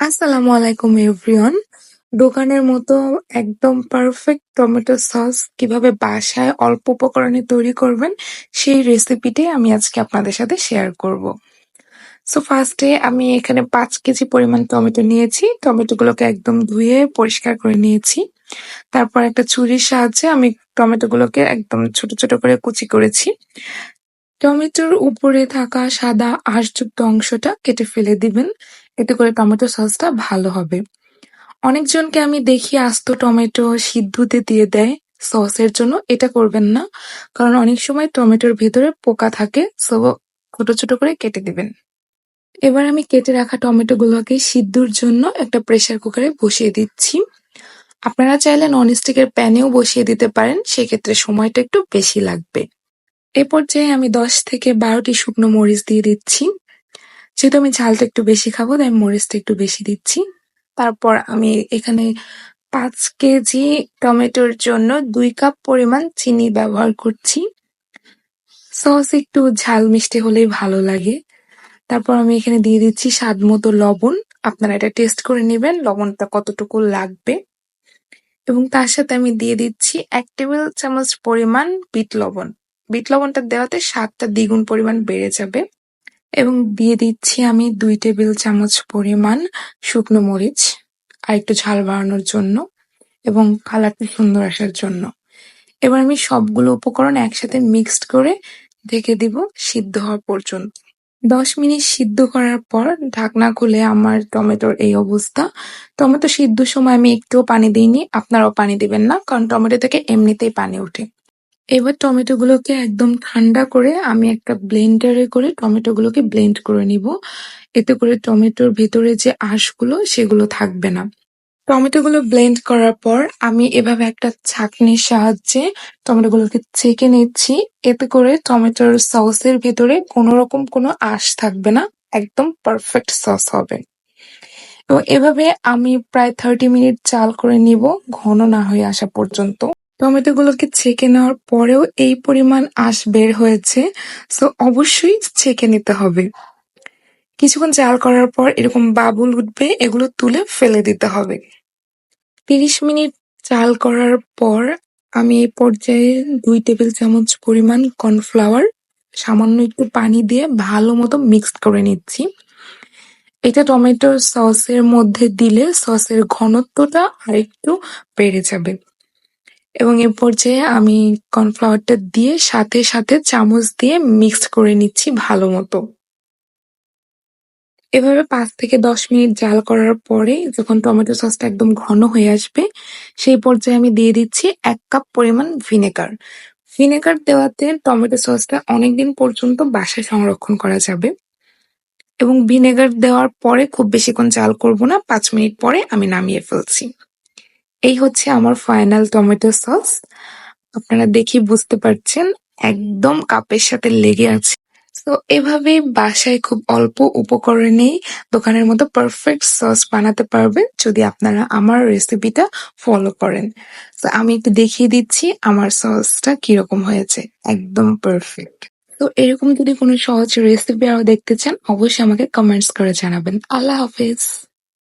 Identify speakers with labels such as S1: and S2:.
S1: আসসালামু আলাইকুম এভরিওয়ান দোকানের মতো একদম পারফেক্ট টমেটো সস কীভাবে বাসায় অল্প উপকরণে তৈরি করবেন, সেই রেসিপিটি আমি আজকে আপনাদের সাথে শেয়ার করব। সো ফার্স্টে আমি এখানে পাঁচ কেজি পরিমাণ টমেটো নিয়েছি। টমেটোগুলোকে একদম ধুয়ে পরিষ্কার করে নিয়েছি। তারপর একটা ছুরির সাহায্যে আমি টমেটোগুলোকে একদম ছোট ছোট করে কুচি করেছি। টমেটোর উপরে থাকা সাদা আঁশযুক্ত অংশটা কেটে ফেলে দিবেন। এতে করে টমেটো সসটা ভালো হবে। অনেকজনকে আমি দেখি আস্ত টমেটো সিদ্ধতে দিয়ে দেয় সসের জন্য। এটা করবেন না, কারণ অনেক সময় টমেটোর ভেতরে পোকা থাকে, সো ছোট ছোট করে কেটে দিবেন। এবার আমি কেটে রাখা টমেটোগুলোকে সিদ্ধর জন্য একটা প্রেসার কুকারে বসিয়ে দিচ্ছি। আপনারা চাইলে ননস্টিকের প্যানেও বসিয়ে দিতে পারেন, সেক্ষেত্রে সময়টা একটু বেশি লাগবে। এ পর্যায়ে আমি দশ থেকে বারোটি শুকনো মরিচ দিয়ে দিচ্ছি। যেহেতু আমি ঝালটা একটু বেশি খাব, তাই মরিচটা একটু বেশি দিচ্ছি। তারপর আমি এখানে পাঁচ কেজি টমেটোর জন্য দুই কাপ পরিমাণ চিনি ব্যবহার করছি। সস একটু ঝাল মিষ্টি হলেই ভালো লাগে। তারপর আমি এখানে দিয়ে দিচ্ছি স্বাদ মতো লবণ। আপনারা এটা টেস্ট করে নেবেন, লবণটা কতটুকু লাগবে। এবং তার সাথে আমি দিয়ে দিচ্ছি এক টেবিল চামচ পরিমাণ বিট লবণ। বিট লবণটা দেওয়াতে স্বাদটা দ্বিগুণ পরিমাণ বেড়ে যাবে। এবং দিয়ে দিচ্ছি আমি দুই টেবিল চামচ পরিমাণ শুকনো মরিচ আর একটু ঝাল বাড়ানোর জন্য এবং কালারটা সুন্দর আসার জন্য। এবার আমি সবগুলো উপকরণ একসাথে মিক্সড করে ঢেকে দিব সিদ্ধ হওয়া পর্যন্ত। দশ মিনিট সিদ্ধ করার পর ঢাকনা খুলে আমার টমেটোর এই অবস্থা। টমেটো সিদ্ধ সময় আমি একটুও পানি দিইনি, আপনারাও পানি দিবেন না, কারণ টমেটো থেকে এমনিতেই পানি ওঠে। এবার টমেটোগুলোকে একদম ঠান্ডা করে আমি একটা ব্লেন্ডারে করে টমেটোগুলোকে ব্লেন্ড করে নিব। এতে করে টমেটোর ভেতরে যে আঁশগুলো, সেগুলো থাকবে না। টমেটোগুলো ব্লেন্ড করার পর আমি এভাবে একটা ছাঁকনির সাহায্যে টমেটোগুলোকে ছেঁকে নিচ্ছি। এতে করে টমেটোর সসের ভেতরে কোনো রকম কোনো আঁশ থাকবে না, একদম পারফেক্ট সস হবে। তো এভাবে আমি প্রায় থার্টি মিনিট চাল করে নিব, ঘন না হয়ে আসা পর্যন্ত। টমেটোগুলোকে ছেঁকে নেওয়ার পরেও এই পরিমাণ আঁশ বের হয়েছে, সো অবশ্যই ছেঁকে নিতে হবে। কিছুক্ষণ চাল করার পর এরকম বাবুল উঠবে, এগুলো তুলে ফেলে দিতে হবে। তিরিশ মিনিট চাল করার পর আমি এই পর্যায়ে দুই টেবিল চামচ পরিমাণ কর্নফ্লাওয়ার, সামান্য একটু পানি দিয়ে ভালো মতো মিক্সড করে নিচ্ছি। এটা টমেটোর সসের মধ্যে দিলে সসের ঘনত্বটা আরেকটু বেড়ে যাবে। এবং এ পর্যায়ে আমি কর্নফ্লাওয়ারটা দিয়ে সাথে সাথে চামচ দিয়ে মিক্সড করে নিচ্ছি ভালো মতো। এভাবে পাঁচ থেকে দশ মিনিট জাল করার পরে যখন টমেটো সসটা একদম ঘন হয়ে আসবে, সেই পর্যায়ে আমি দিয়ে দিচ্ছি এক কাপ পরিমাণ ভিনেগার। ভিনেগার দেওয়াতে টমেটো সসটা অনেকদিন পর্যন্ত বাসায় সংরক্ষণ করা যাবে এবং ভিনেগার দেওয়ার পরে খুব বেশিক্ষণ জাল করব না, পাঁচ মিনিট পরে আমি নামিয়ে ফেলছি। এই হচ্ছে আমার ফাইনাল টমেটো সস আপনারা দেখি বুঝতে পারছেন, একদম কাপের সাথে লেগে আছে। তো এভাবে বাসায় খুব অল্প উপকরণেই দোকানের মতো পারফেক্ট সস বানাতে পারবেন যদি আপনারা আমার রেসিপিটা ফলো করেন। তো আমি একটু দেখিয়ে দিচ্ছি আমার সসটা কীরকম হয়েছে। একদম পারফেক্ট তো এরকম যদি কোনো সহজ রেসিপি আরও দেখতে চান, অবশ্যই আমাকে কমেন্টস করে জানাবেন। আল্লাহ হাফেজ।